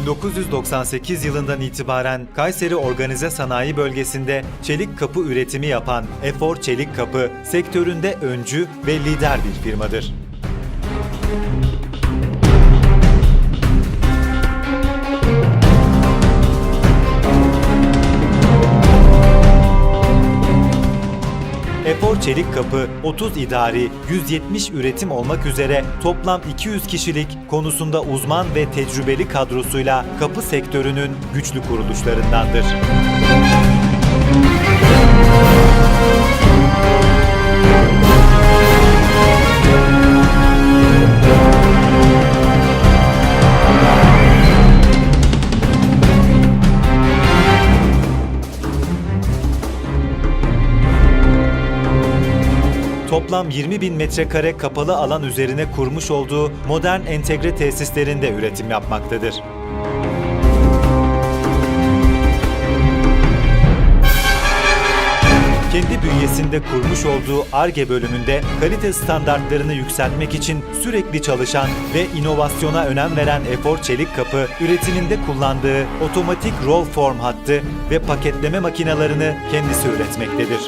1998 yılından itibaren Kayseri Organize Sanayi Bölgesi'nde çelik kapı üretimi yapan Efor Çelik Kapı, sektöründe öncü ve lider bir firmadır. Efor Çelik Kapı 30 idari, 170 üretim olmak üzere toplam 200 kişilik konusunda uzman ve tecrübeli kadrosuyla kapı sektörünün güçlü kuruluşlarındandır. Toplam 20 bin metrekare kapalı alan üzerine kurmuş olduğu modern entegre tesislerinde üretim yapmaktadır. Kendi bünyesinde kurmuş olduğu ARGE bölümünde kalite standartlarını yükseltmek için sürekli çalışan ve inovasyona önem veren Efor Çelik Kapı, üretiminde kullandığı otomatik roll form hattı ve paketleme makinalarını kendisi üretmektedir.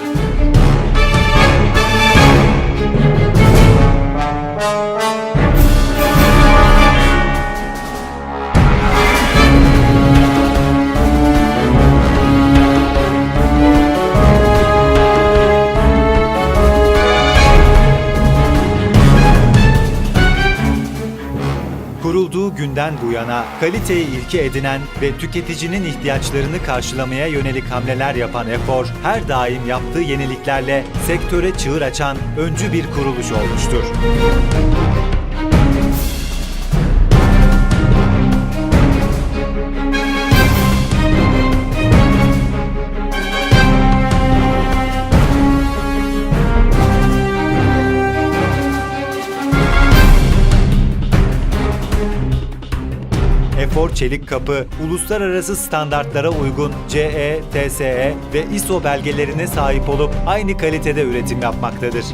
Günden bu yana kaliteyi ilke edinen ve tüketicinin ihtiyaçlarını karşılamaya yönelik hamleler yapan Efor, her daim yaptığı yeniliklerle sektöre çığır açan öncü bir kuruluş olmuştur. Efor Çelik Kapı, uluslararası standartlara uygun CE, TSE ve ISO belgelerine sahip olup aynı kalitede üretim yapmaktadır.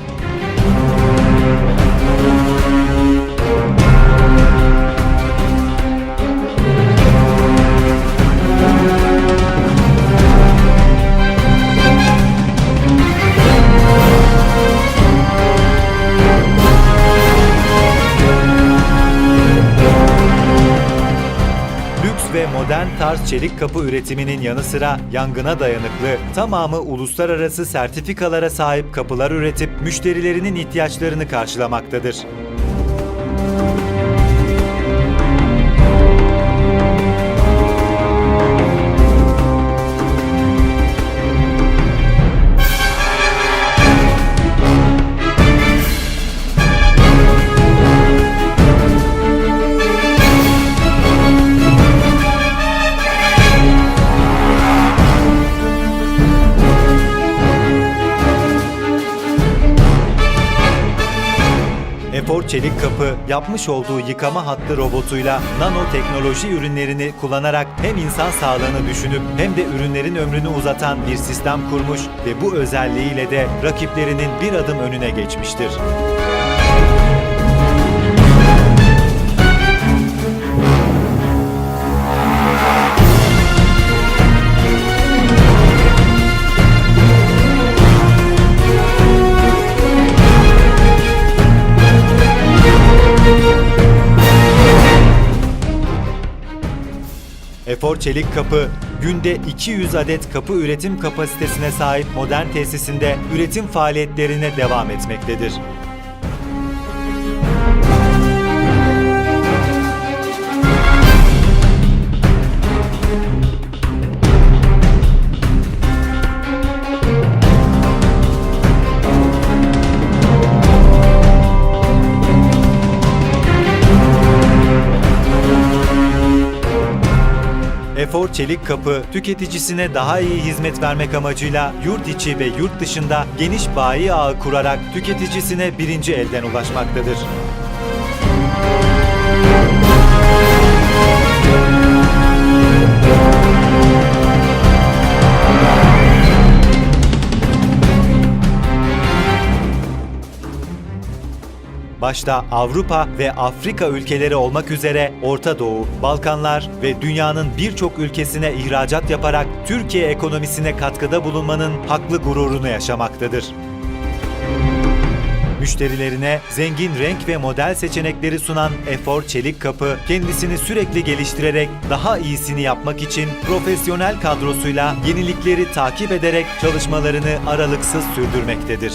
Tarz çelik kapı üretiminin yanı sıra yangına dayanıklı, tamamı uluslararası sertifikalara sahip kapılar üretip müşterilerinin ihtiyaçlarını karşılamaktadır. Efor Çelik Kapı yapmış olduğu yıkama hattı robotuyla nanoteknoloji ürünlerini kullanarak hem insan sağlığını düşünüp hem de ürünlerin ömrünü uzatan bir sistem kurmuş ve bu özelliğiyle de rakiplerinin bir adım önüne geçmiştir. Efor Çelik Kapı, günde 200 adet kapı üretim kapasitesine sahip modern tesisinde üretim faaliyetlerine devam etmektedir. Efor Çelik Kapı, tüketicisine daha iyi hizmet vermek amacıyla yurt içi ve yurt dışında geniş bayi ağı kurarak tüketicisine birinci elden ulaşmaktadır. Başta Avrupa ve Afrika ülkeleri olmak üzere Orta Doğu, Balkanlar ve dünyanın birçok ülkesine ihracat yaparak Türkiye ekonomisine katkıda bulunmanın haklı gururunu yaşamaktadır. Müşterilerine zengin renk ve model seçenekleri sunan Efor Çelik Kapı, kendisini sürekli geliştirerek daha iyisini yapmak için profesyonel kadrosuyla yenilikleri takip ederek çalışmalarını aralıksız sürdürmektedir.